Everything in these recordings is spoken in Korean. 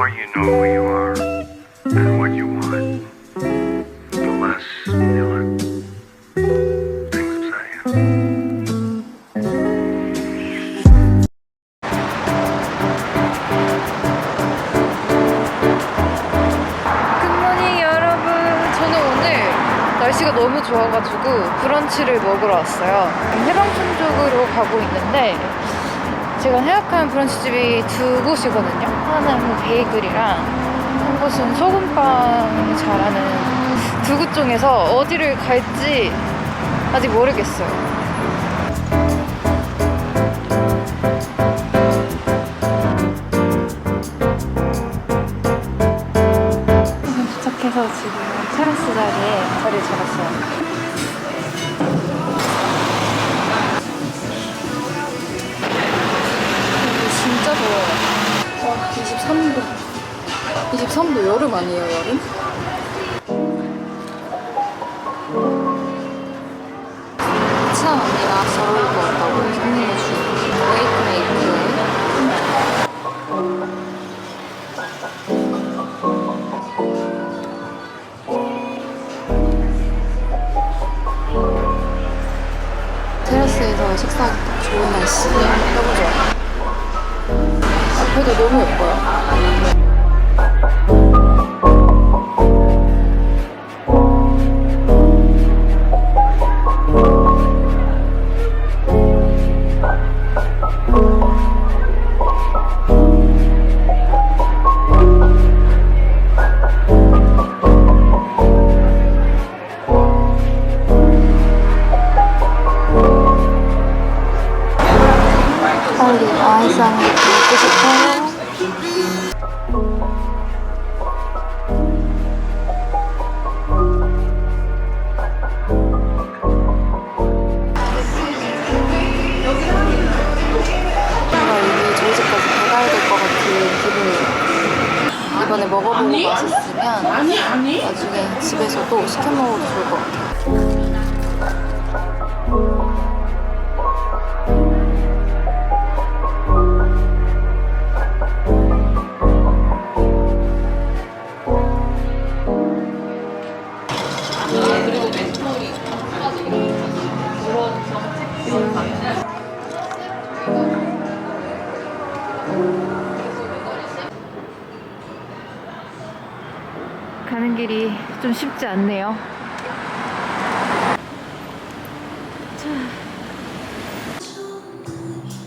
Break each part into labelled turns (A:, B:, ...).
A: more you know who you are and what you want, the less you let things upset you.
B: 굿모닝 여러분. 저는 오늘 날씨가 너무 좋아가지고 브런치를 먹으러 왔어요. 해방촌 쪽으로 가고 있는데 제가 생각하는 브런치집이 두 곳이거든요. 하나는 베이글이랑 한 곳은 소금빵 잘하는 두 곳 중에서 어디를 갈지 아직 모르겠어요. 도착해서 지금 테라스 자리에 자리를 잡았어요. 진짜 더워요. 와, 23도. 23도 여름 아니에요, 여름? 친한 언니가 잘 어울릴 것 같다고 선물해준 웨이크메이크 테라스에서 식사하기 딱 좋은 날씨. 너무 좋아. 앞에도 너무 예뻐요. 빨리 아이스 한 개도 먹고 싶어요. 이번에 먹어보고 맛있으면 나중에 집에서도 시켜 먹어도 좋을 것 같아요. 가는 길이 좀 쉽지 않네요. 자.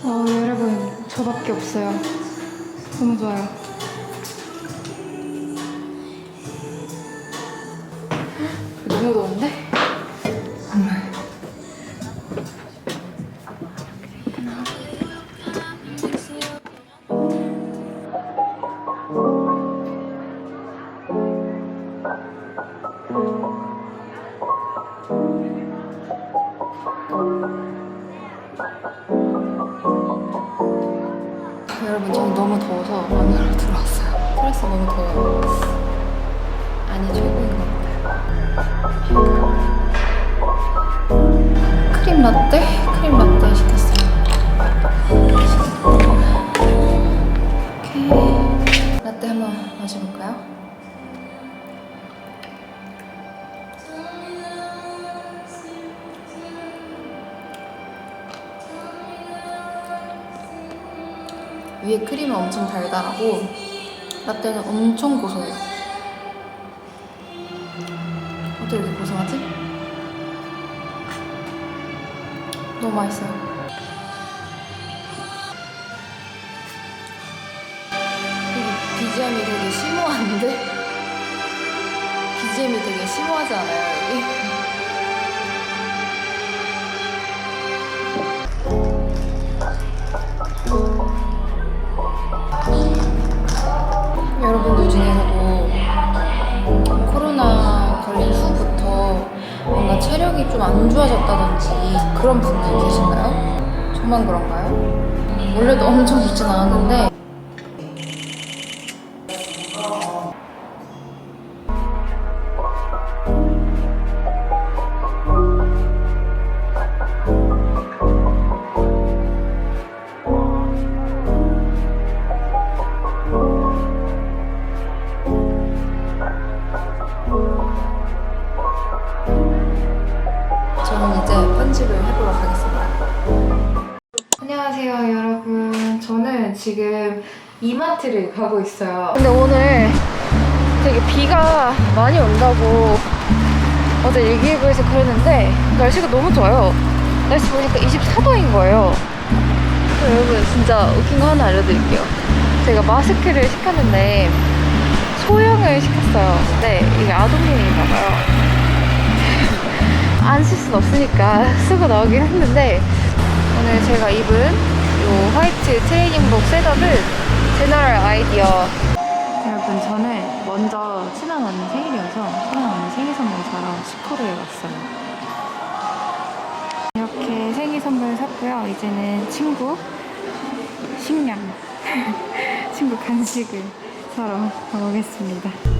B: 어, 여러분, 저밖에 없어요. 너무 좋아요. 너무 더운데? 여러분 저는 너무 더워서 안으로 들어왔어요. 테라스 너무 더워요. 아니 최고인 것 같아요. 크림 라떼? 크림 라떼 시켰어요. 오케이. 라떼 한번 마셔볼까요? 위에 크림은 엄청 달달하고 라떼는 엄청 고소해요. 어떻게 이렇게 고소하지? 너무 맛있어요. BGM이 되게 심오한데? BGM이 되게 심오하지 않아요, 여기? 좀 안 좋아졌다든지 그런 분들 계신가요? 저만 그런가요? 원래도 엄청 좋진 않았는데 지금 이마트를 가고 있어요. 근데 오늘 되게 비가 많이 온다고 어제 일기예보에서 그랬는데 날씨가 너무 좋아요. 날씨 보니까 24도인 거예요. 여러분 진짜 웃긴 거 하나 알려드릴게요. 제가 마스크를 시켰는데 소형을 시켰어요. 근데 이게 아동용인가 봐요. 안 쓸 순 없으니까 쓰고 나오긴 했는데 오늘 제가 입은 이 화이트 트레이닝복 셋업은 제너럴 아이디어. 여러분 저는 먼저 친한 언니 생일이어서 친한 언니 생일 선물 사러 스코르에 왔어요. 이렇게 생일 선물 샀고요. 이제는 친구 식량 친구 간식을 사러 가보겠습니다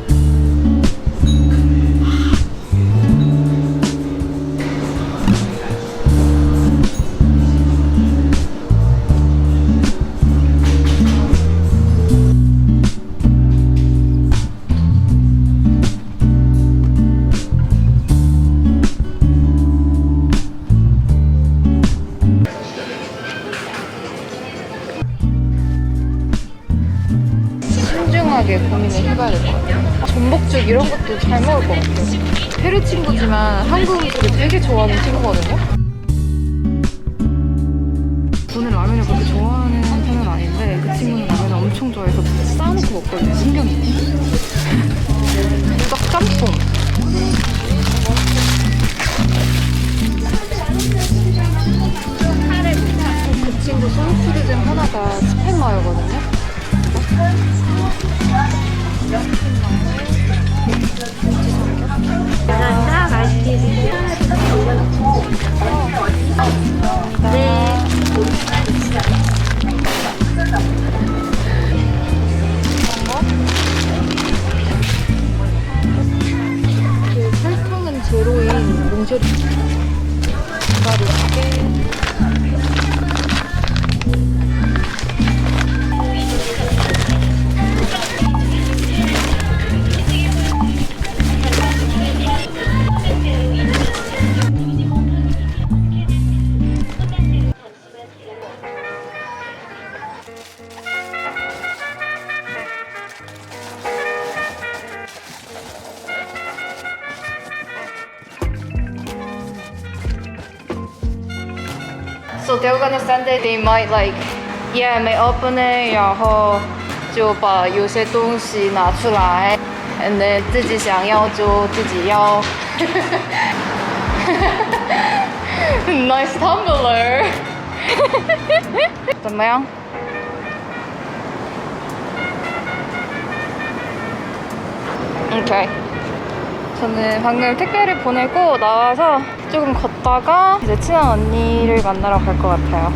B: 고민을 해봐야 될 것 같아요. 전복죽 이런 것도 잘 먹을 것 같아요. 페루 친구지만 한국 음식을 되게 좋아하는 친구거든요. 저는 라면을 그렇게 좋아하는 편은 아닌데 그 친구는 라면을 엄청 좋아해서 싸놓고 먹거든요. 신경이. 딱 짬뽕. 그 친구 소울푸드 중 하나가 스팸 마요거든요. So they're gonna send it. They might like, yeah, may open it，然后就把有些东西拿出来，and then 自己想要就自己要。nice tumbler 。怎么样？ 오케이. 저는 방금 택배를 보내고 나와서 조금 걷다가 이제 친한 언니를 만나러 갈 것 같아요.